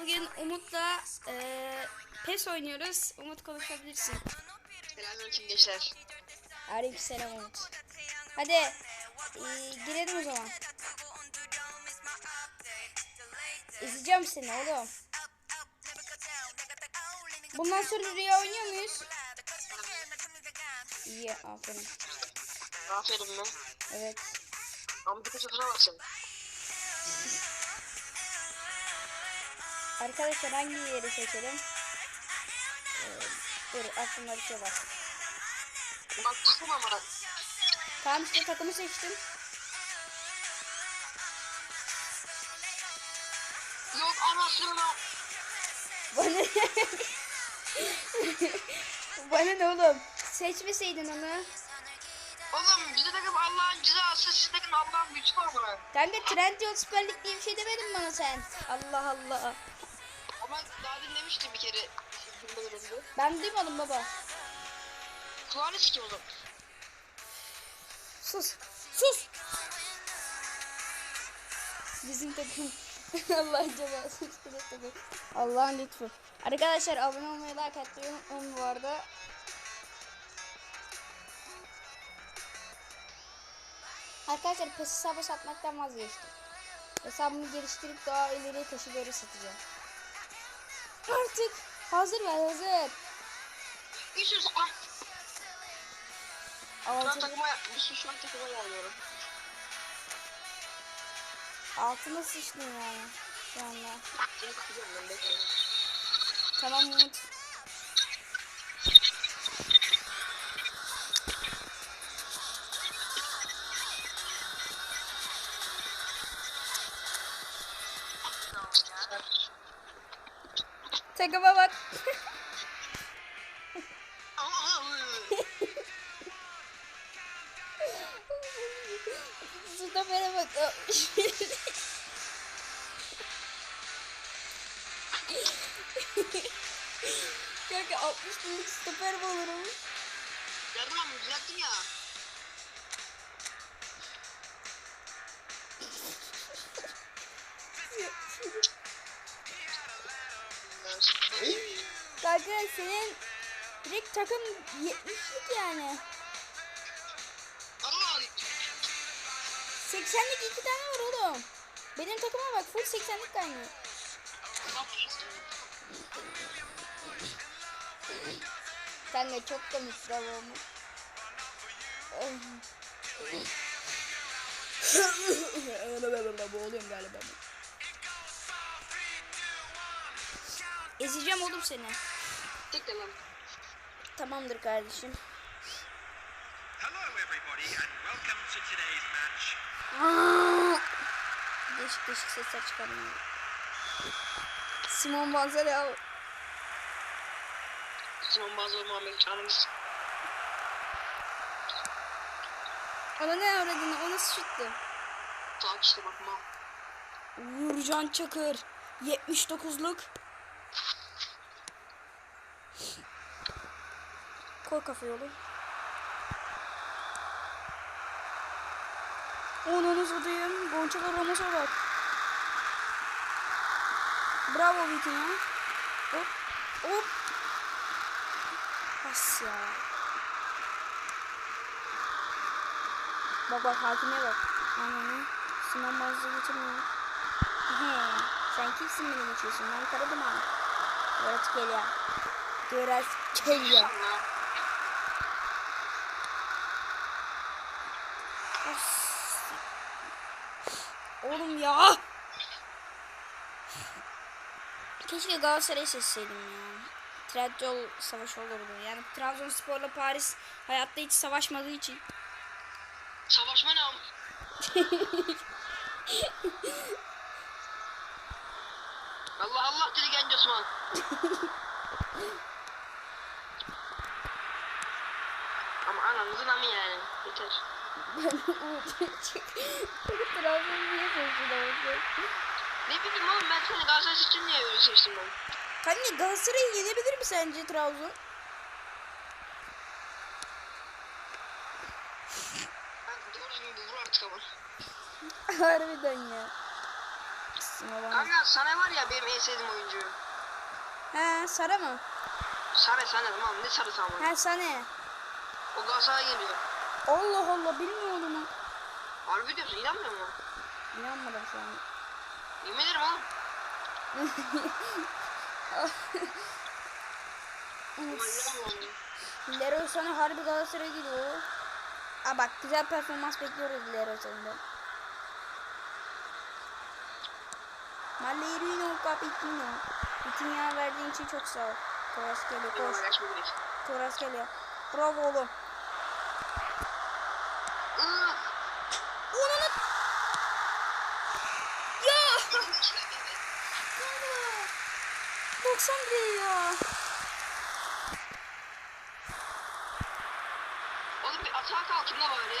bugün Umut'la eee PES oynuyoruz. Umut konuşabilirsin. Selamünaleyküm gençler. Aleykümselam Umut. Hadi eee, girelim o zaman. İzleyeceğim seni oğlum. Bundan sonra Rüya oynuyor muyuz? İyi aferin. Aferin mi? Evet. Ama bir sıfıra baksın. Arkadaşlar hangi yeri seçelim? Ee, dur aklımda bir şey var. Bak takım ama. Tamam işte takımı seçtim. Yok anasını. Bana? Bana ne oğlum? Seçmeseydin onu. Oğlum bize takım Allah'ın cezası, siz takım Allah'ın gücü var buna. Kanka Trendyol Süper Lig diye bir şey demedin bana sen. Allah Allah. Ama daha dinlemiştim bir kere. Ben duymadım baba. Kulağını sikim oğlum. Sus. Sus. Bizim takım. Allah'ın cezası. Allah'ın lütfu. Arkadaşlar abone olmayı like atmayı unutmayın bu arada. Arkadaşlar PES hesabı satmaktan vazgeçtim. Hesabımı geliştirip daha ileriye taşıları satacağım. Artık hazır ver hazır. Bir sürü ah. Şu an Altı, takıma, bir sürü şu an takıma yağlıyorum. altına sıçtım yani şu anda. Seni ben. Tamam Umut. Takıma bak. Stopere 70'lik yani. Allah 80'lik iki tane var oğlum. Benim takıma bak full 80'lik kaynıyor. Kanka çok komik bravo olmuş. Boğuluyorum galiba. Ezeceğim oğlum seni. Lan. Tamamdır kardeşim. Hello, everybody, and welcome to today's match. Değişik değişik sesler çıkarmıyor. Simon Banzeri al. Simon Bazı Muhammed Canımız. Ona ne avradını o nasıl şuttu? Sağ işte bakma. Uğurcan Çakır. 79'luk. Koy kafayı oğlum. Onu satayım. Gonçalo Ramos'a bak. Bravo Vitinha. Hop. Hop. Pas ya. Bak bak hakime bak. Ananı. Sinan bazı getirmiyor. He, sen kimsin beni geçiyorsun? Ben Karaduman. Görat geliyor. Görat geliyor. Allah. Of. Oğlum ya. Keşke Galatasaray'ı seçseydim ya. Trendyol savaşı olurdu. Yani Trabzonspor'la Paris hayatta hiç savaşmadığı için. Savaşma ne? Allah Allah dedi genç Osman. Ama anamızın amı yani. Yeter. Trabzon niye seçtin Ne bileyim oğlum ben seni Galatasaray seçtim diye öyle seçtim ben. Kanka Galatasaray'ı yenebilir mi sence Trabzon? Ben doğru düzgün vur artık ama. Harbiden ya. Sinema Kanka sana var ya benim en sevdiğim oyuncu. He Sara mı? Sare sen de tamam ne sarı ama. He Sane. O Galatasaray'a geliyor. Allah Allah bilmiyordum ha. Harbi diyorsun inanmıyor musun? İnanmadım şu an. Yemin ederim oğlum. Leroy sana harbi Galatasaray'a gidiyor. Aa bak güzel performans bekliyoruz Leroy senden. Mallerino Capitino. Bütün yer verdiğin için çok sağ ol. Toras geliyor. Toras geliyor. Bravo oğlum. Iıı. Onun Ya! 90 liraya ya. Oğlum bir atağa kalkın da bari.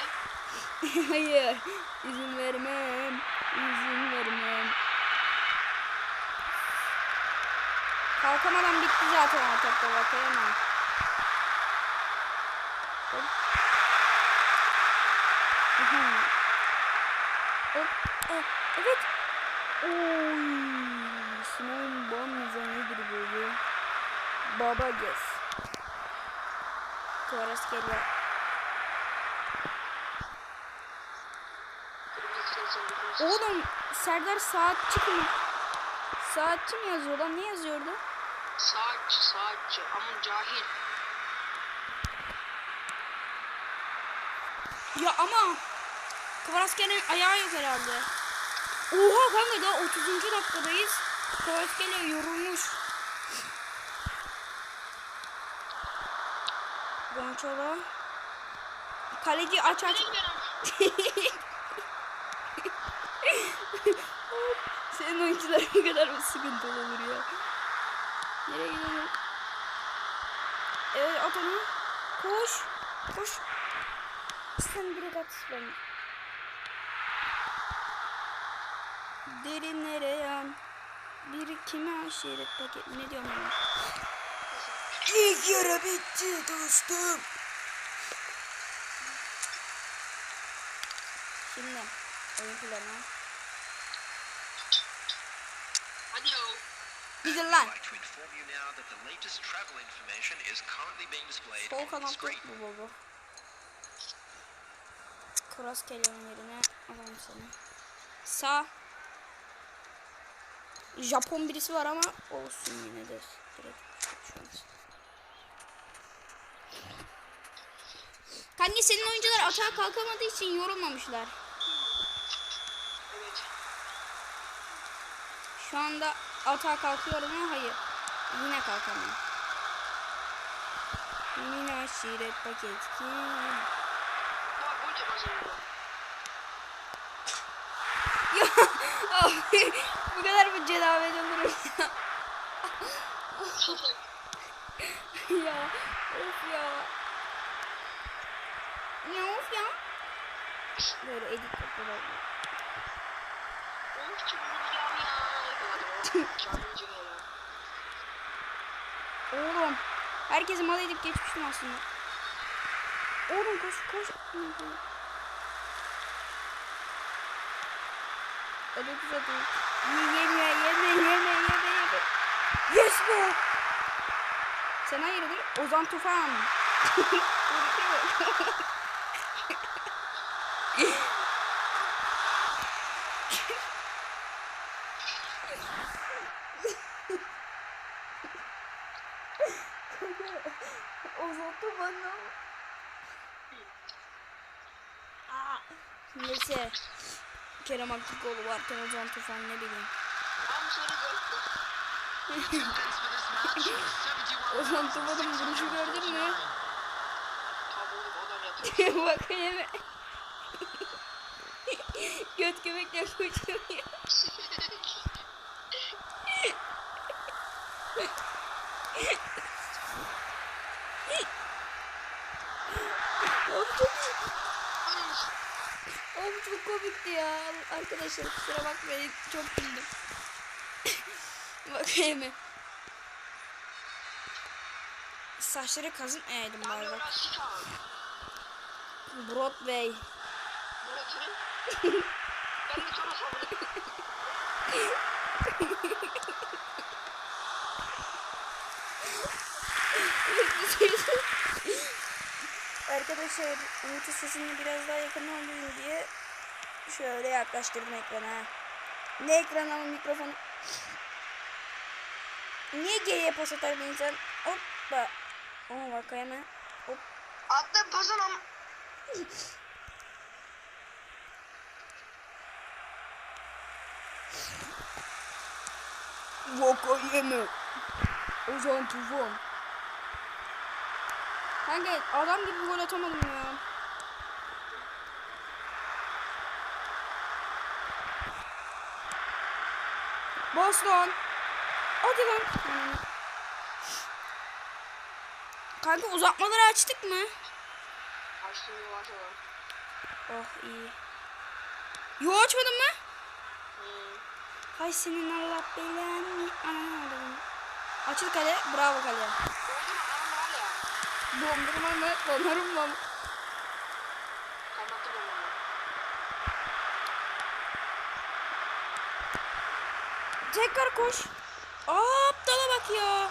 Hayır. izin vermem. İzin vermem. Kalkamadan bitti zaten o topta bak hemen. Hop. Hop. Evet. Oy. Simon Bonza nedir böyle? Baba Gez. Torres geliyor. Oğlum Serdar saatçi mi? Saatçi mi yazıyor lan? Ne yazıyordu? Saatçi saatçi ama cahil. Ya ama Kvaratskhelia ayağı yok herhalde. Oha kanka daha 30. dakikadayız. Kvaratskhelia yorulmuş. Gonçalo. Kaleci aç aç. Senin oyuncular ne kadar mı sıkıntılı olur ya. Nereye gidelim? Evet at onu. Koş. Koş. Sen direkt at ben. Derinlere yan. Bir kime aşiret paket. Ne diyorum ben? İlk yarı bitti dostum. Şimdi oyun planı. Hadi ya. Gidin lan. Sol kanat yok mu baba? Cross kelimenin yerine alalım seni. Sağ. Japon birisi var ama olsun yine de. Direkt şu an. Kanka senin oyuncular atağa kalkamadığı için yorulmamışlar. Evet. Şu anda atağa kalkıyorum ama hayır. Yine kalkamıyorum. Yine aşiret paket. Ya abi bu kadar mı cenabet olurum ya? ya of ya. Ya of ya. Böyle edit yapalım. Of çok ya. Oğlum. Herkesi mal edip geçmiştim aslında. Oğlum koş koş. Hadi güzel değil. Yeme yeme yeme yeme yeme. Yes be. Sen hayırdır? Ozan Tufan. Ozan Tufan ne? Aa, Neyse. Kerem Aktürkoğlu varken Ozan Tufan ne bileyim. Ozan Tufan'ın vuruşu gördün mü? Bak yeme. Göt göbekle koşuyor ya. Oğlum çok iyi. Oğlum çok komikti ya. Arkadaşlar kusura bakmayın. Çok güldüm. Bak yeme. Saçları kazın eğdim bari bak. Broadway. Ben de sabrım. Arkadaşlar Umut'un sesini biraz daha yakın alayım diye şöyle yaklaştırdım ekrana. Ne ekran ama mikrofonu. Niye geriye pas atar bir insan? Hoppa. Ama bak hemen. Hop. Attım pasan ama. Vaka yeme. Ozan Tufan. Kanka adam gibi gol atamadım ya. Bas lan. Hadi lan. Kanka uzatmaları açtık mı? Açtım yavaş. Oh iyi. Yo açmadın mı? Hmm. Hay senin Allah belanı. Ananı aldım. Açıl kale. Bravo kale. Dondurma mı? Dondurma mı? Tekrar koş. Aa aptala bak ya.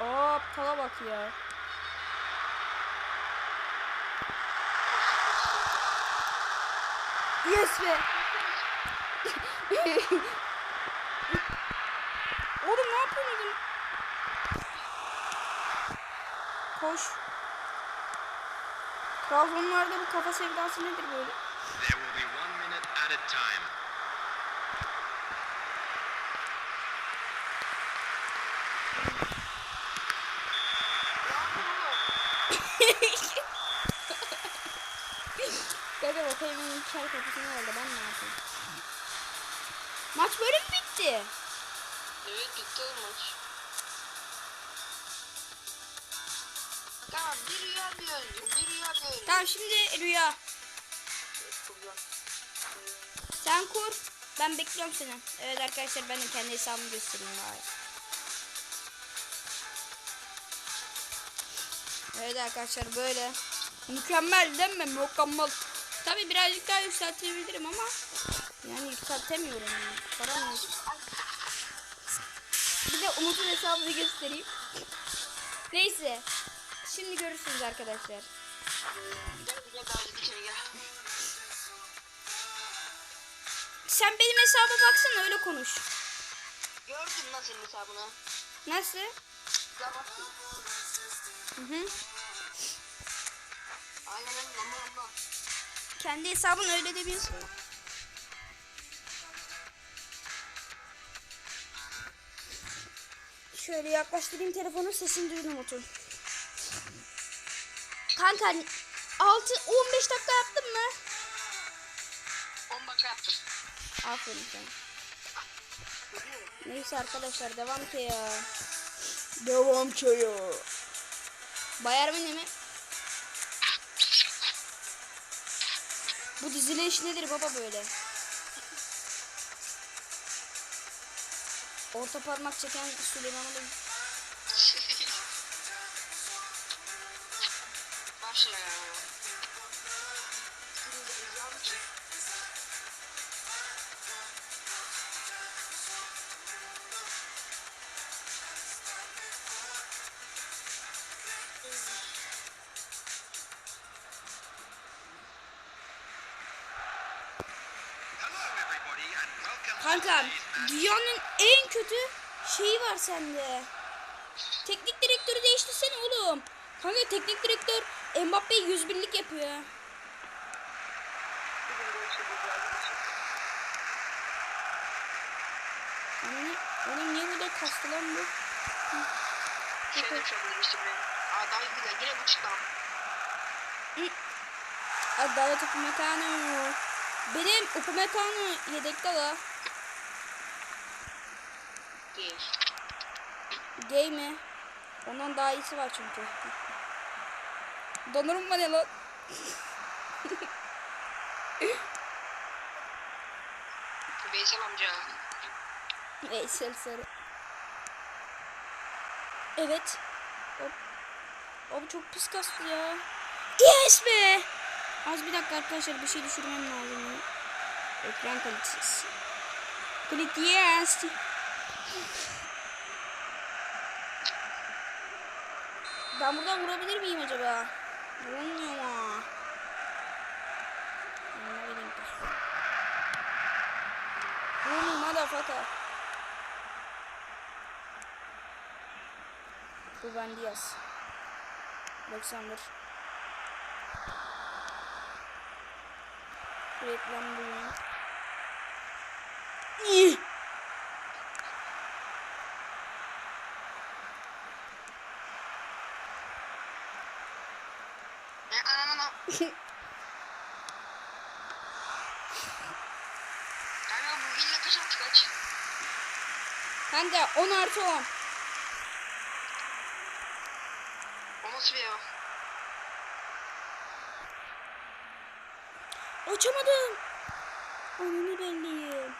Aa aptala bak ya. Yes be. Oğlum ne yapıyorsun? Koş. Trabzonlarda bu kafa sevdası nedir böyle? There will be one minute at a time. Gaga bakayım benim içer kapısını aldı ben ne yapayım? Maç böyle mi bitti? Evet bitti maç. Tamam bir rüya bir öldüm. Bir rüya bir. Tamam şimdi Rüya sen kur ben bekliyorum seni. Evet arkadaşlar ben de kendi hesabımı göstereyim bari. Evet arkadaşlar böyle. Mükemmel değil mi? Mükemmel. Tabi birazcık daha yükseltebilirim ama yani yükseltemiyorum. Yani. Param yok. Bir de Umut'un hesabını göstereyim. Neyse. Şimdi görürsünüz arkadaşlar. Sen benim hesaba baksana öyle konuş. Gördün lan senin hesabını. Nasıl? Hı hı. Aynen lamba. Kendi hesabın öyle de bilsin. Şöyle yaklaştırayım telefonu sesini duyun Umut'un. Kanka 6 15 dakika yaptın mı? 10 dakika yaptım. Aferin sana. Neyse arkadaşlar devam ki ya. Devam ki ya. Bayar mı ne mi? Bu dizile iş nedir baba böyle? Orta parmak çeken Süleyman Kanka dünyanın en kötü şeyi var sende. Teknik direktörü değiştirsene oğlum. Kanka teknik direktör Mbappe 100 binlik yapıyor. De. Ananı, oğlum niye burada kastı lan bu? Şey demiş olabilir ben. Aa daha güzel. Yine bu çıktı. Adalet Upamecano. Benim Upamecano yedekte la. Değil. Gay mi? Ondan daha iyisi var çünkü. Donurum mu ne lan? Veysel amca. Veysel Sarı. Evet. Hop. Abi çok pis kastı ya. Yes be. Az bir dakika arkadaşlar bir şey düşürmem lazım. Ekran kalitesi. Kalitesi. Ben buradan vurabilir miyim acaba? Vurulmuyor mu? Vurmayayım motherfucker. Ruben Diaz. Alexander. Reklam buyurun. İyi. E ananana. Kanka bu illa kaç attı kaç? Kanka 10 artı 10. O nasıl bir ev? Açamadım. Ananı belliyim.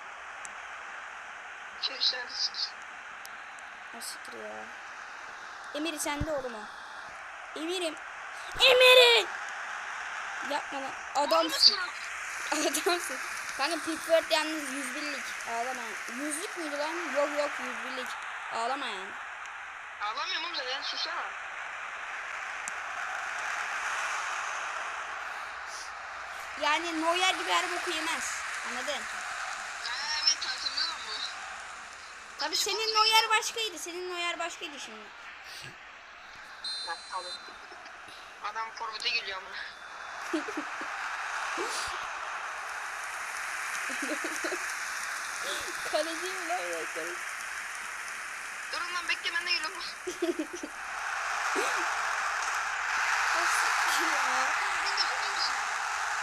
Şey neredesiniz? Asiktir ya. Emir sende oğlum o. Emir'im. Emir'im. Yapma lan. Adamsın. Adamsın. Kanka Pickford yalnız 101'lik. Ağlama. Yüzlük müydü lan? Yok yok 101'lik. Ağlama yani. Ağlamıyorum oğlum zaten susana. Yani Neuer gibi her boku yemez. Anladın? Evet hatırlıyorum bu. Tabii senin Neuer başkaydı. Senin Neuer başkaydı şimdi. Adam forvete geliyor ama. Kaleci mi lan ya kaleci? Durun lan bekle ben de geliyorum. Asiktir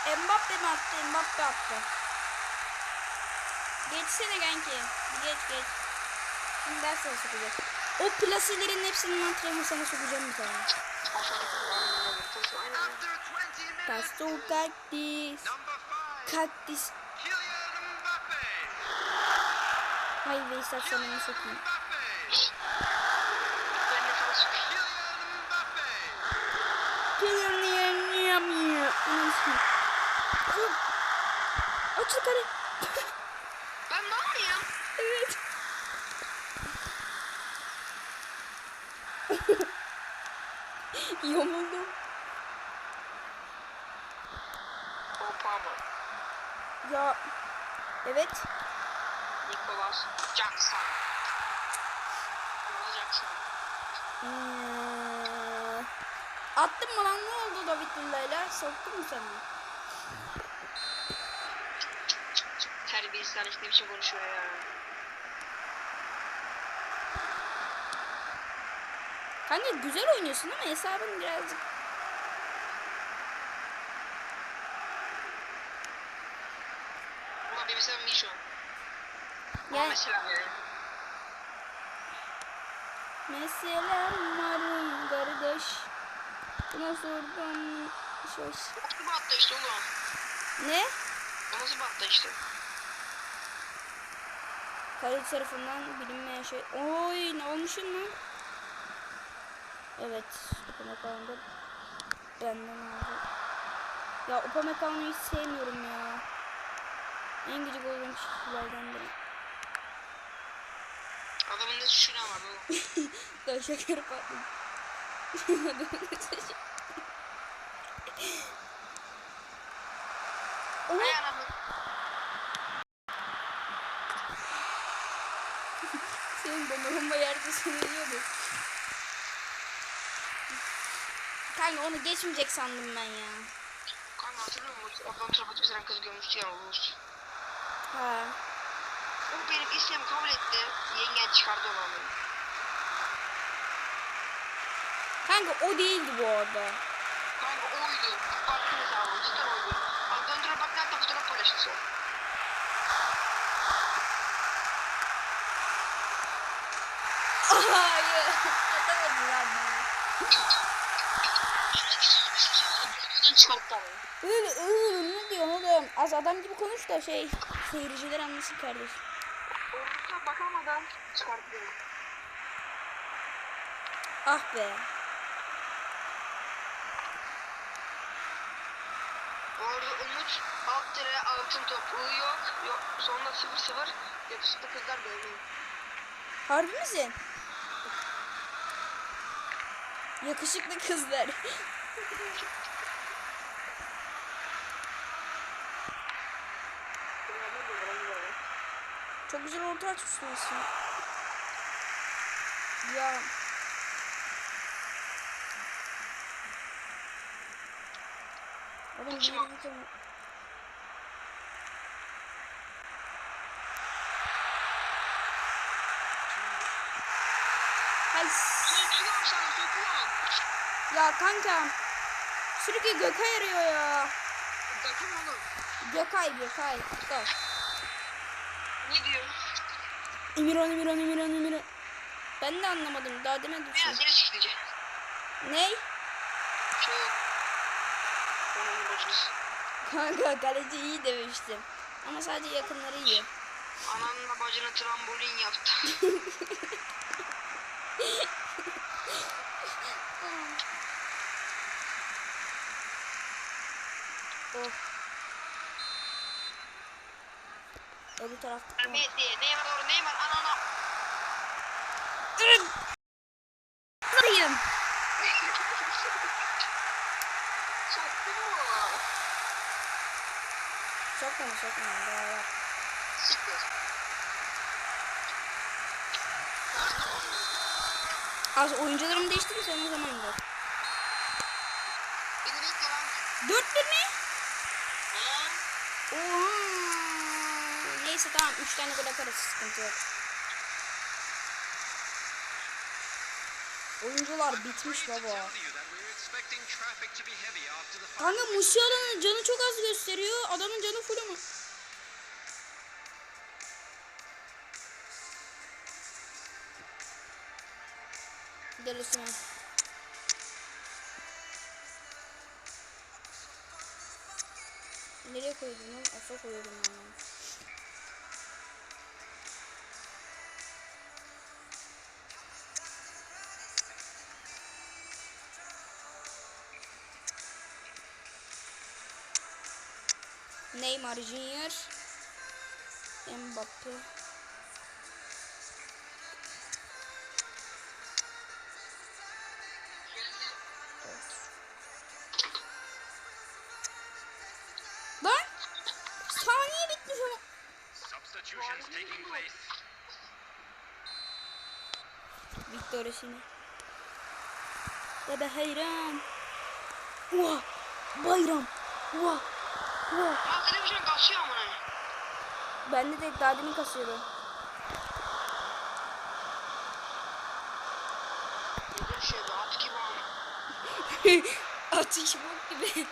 ya. Mbappe mi attı? Mbappe attı. Geçsene kanki. Bir Geç geç. Şimdi ben sana sokacağım. O plasilerin hepsinin antrenmanı sana sokacağım bir tane. After 20 minutes, Pasto five, Kaktis. Kylian Mbappe. Hay sana ne sokayım. Mbappe. Kylian Mbappe. Sıkıyor. Oğlum. Açıl kare. Ben ne yapayım? evet. Yomuldum. Hoppa mı? Ya. Evet. Nicholas Jackson. Jackson. Hmm. Attın mı lan ne oldu David Villa'yla? Soktun mu sen onu? Terbiyesiz herif ne biçim konuşuyor ya. Kanka güzel oynuyorsun ama hesabın birazcık Ama benim sevmem iyi şu an. Yani- mesela varım kardeş. Buna sordum. Şoş. O nasıl atla işte oğlum? Ne? O nasıl atla işte? Kaleci tarafından bilinmeyen şey. Oy ne olmuşum lan? Evet. Upamecano'da benden aldı. Ya Upamecano'yu hiç sevmiyorum ya. En gıcık olduğum kişilerden biri. Adamın ne şuna var oğlum. Daha şeker patladı. Oha Ay anamı. senin bomba yerde sanıyordu. Kanka onu geçmeyecek sandım ben ya. Kanka hatırlıyor musun? Oradan tarafa kız görmüştü ya Oğuz. Ha. O benim isteğimi kabul etti. Yengen çıkardı onu ama. Kanka o değildi bu arada. Kanka oydu. Baktınız abi. Cidden oydu. Oradan tarafa baktı hatta fotoğraf paylaştı sonra. Hayır. Atamadım lan. Oradan çıkarttı abi. Öyle ıı, ne diyorsun oğlum? Az adam gibi konuş da şey seyirciler anlasın kardeş. Bakamadan çıkarttı. Ah be. Orada Umut alt tire altın top I yok. Yok. Sonunda 0-0. Yakışıklı kızlar evliyim. Harbi misin? Yakışıklı kızlar. Çok güzel orta açmışsın. Ya. Bir Kim o? ya kanka. Sürekli Gökay arıyor ya. Takım oğlum. Gökay Gökay. Dur. Emirhan Emirhan Emirhan Emirhan. Ben de anlamadım. Daha demedim. Biraz geri çekilecek. Ney? Şey yok. Onun bacınız. Kanka kaleci iyi demiştim. Ama sadece yakınları iyi. Ananla bacına trambolin yaptı. Of. Öbür tarafta. Messi, Neymar doğru Neymar anana. Kırayım. Soktu mu? Sokma sokma. Daha yap. Az oyuncularımı değiştirin sen o zaman gör. Beni bekle lan. Dört bir mi? Lan. Oha. Neyse tamam. Üç tane gol atarız. Sıkıntı yok. Oyuncular bitmiş baba. Kanka Musiala'nın canı çok az gösteriyor. Adamın canı full ama. Delisine. Nereye koydum lan? Afa koyuyordum ben Neymar Junior. Mbappe. Lan! Saniye bitmiş place. Victor Osimhen. Bebe hayran. Oha! Bayram. Oha! Ya televizyon kasıyor amına. Bende de daha demin kasıyordu. Yedir şey be at gibi. Atış bok gibi.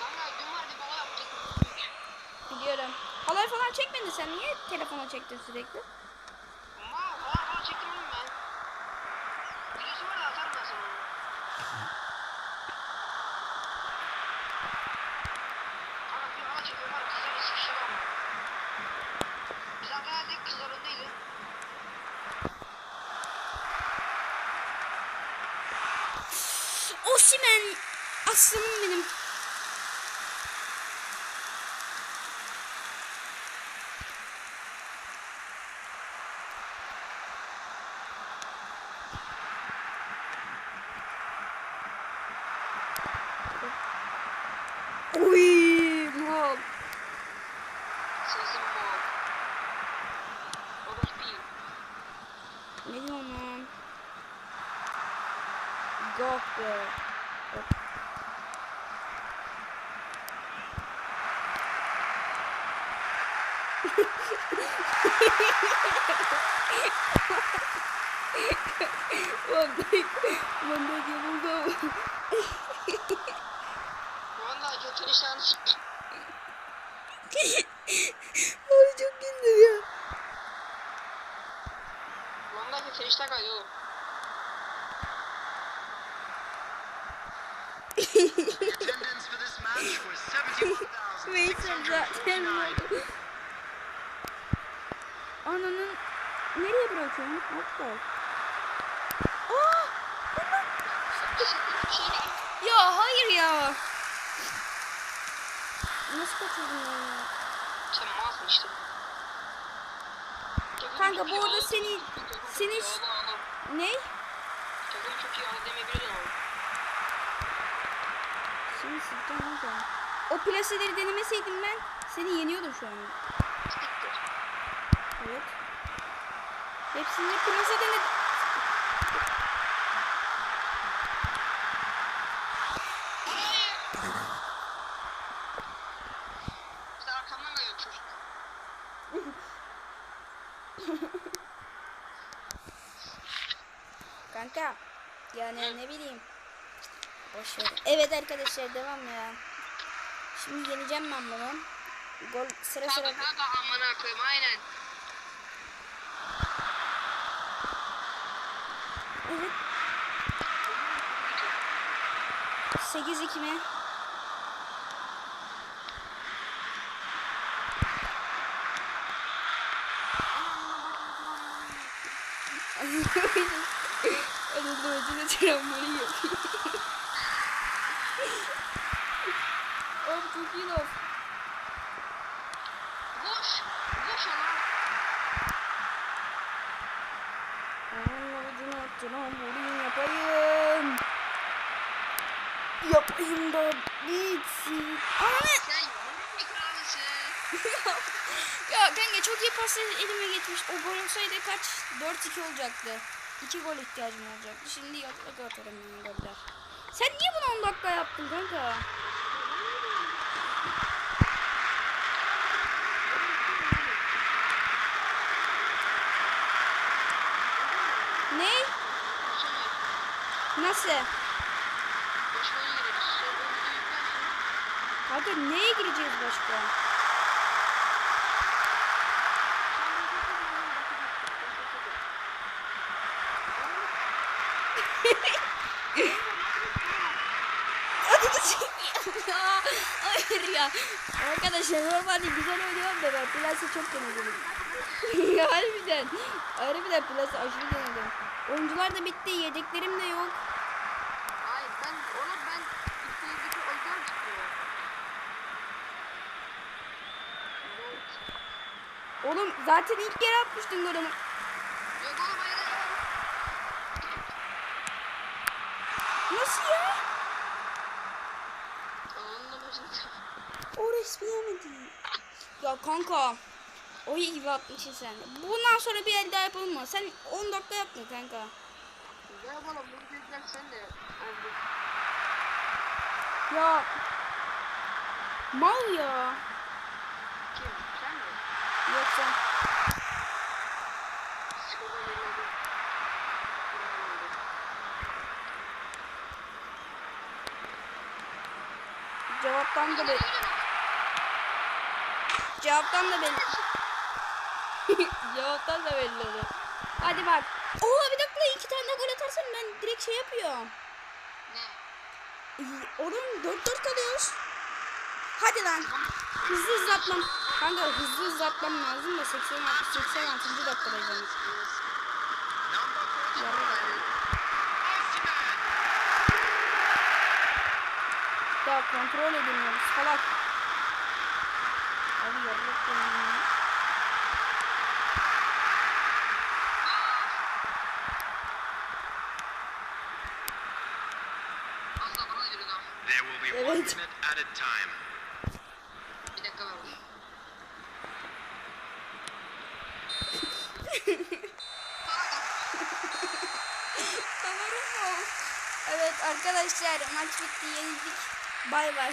Kanka dün yaptık. Biliyorum. Halay falan çekmedin sen niye telefona çektin sürekli? Awesome. Siktim. Ay çok güldüm ya. Valla götür işler kaydı oğlum. Attendance for this match was Veysel zaten 71,649. Ananın nereye bırakıyorsun? Hoppa. Aa! Ya hayır ya. Nasıl kaçırdın ya? Sen malsın işte. Kanka, bu arada seni- seni-. Ne? Takım çok iyi oldu demeyebilirdin ama. Şimdi sıktım kanka. O plaseleri denemeseydim ben seni yeniyordum şu an. Evet. Hepsini plase denedim. Hayır. İşte arkamdan geliyor çocuk. Kanka. Yani ne bileyim. Ver. Evet arkadaşlar devam ya. Şimdi yeneceğim ben bunu. Gol sıra sıra. Kanka kanka amına koyayım aynen. Evet. 8-2 mi? Anadolu Hoca'da tramvayı yapıyor. Oğlum çok iyi laf. Boş. Boş olan. Anadolu Hoca'da tramvayı yapayım. Yapayım da bitsin. Anne! Sen yürü kralısın. Ya kanka çok iyi paslar elime geçmiş. O gol olsaydı kaç? 4-2 olacaktı. 2 gol ihtiyacım olacaktı. Şimdi yatlak atarım goller. Sen niye bunu 10 dakika yaptın kanka? Ne? Nasıl? Kanka neye gireceğiz başka? Hadi git. Ya, Hayır ya. Arkadaşlar normalde güzel oynuyorum da ben Ya Harbiden. Harbiden Plas'ı aşırı denedim. Oyuncular da bitti. Yedeklerim de yok. Hayır ben ona ben çıkıyor. Oğlum zaten ilk yere atmıştın golümü. Yok oğlum hayır hayır. Nasıl ya? Onunla başladı. O resmi yemedi. Ya kanka. O iyi gibi atmışsın sen. Bundan sonra bir el daha yapalım mı? Sen 10 dakika yaptın kanka. Ya bana bunu dediler sen de. Ya. Mal ya. Kim? Sen mi? Skorda verildi. Cevaptan da belli. Cevaptan da belli. Cevaptan da belli olur. Hadi bak. Oha bir dakika iki tane de gol atarsan ben direkt şey yapıyorum. Ne? İyi, Oğlum 4-4 kalıyoruz. Hadi lan. Hızlı hızlı atmam. Kanka hızlı hızlı atmam lazım da 86 86. dakikadayız. yani. Number 45, Yarı dakika. Osimhen. Ya kontrol edemiyoruz salak. Abi yarılık ya. Az da bana verin ha. There will be one Evet. minute added time. Bir dakika o. Evet arkadaşlar maç bitti yenildik. Bay bay.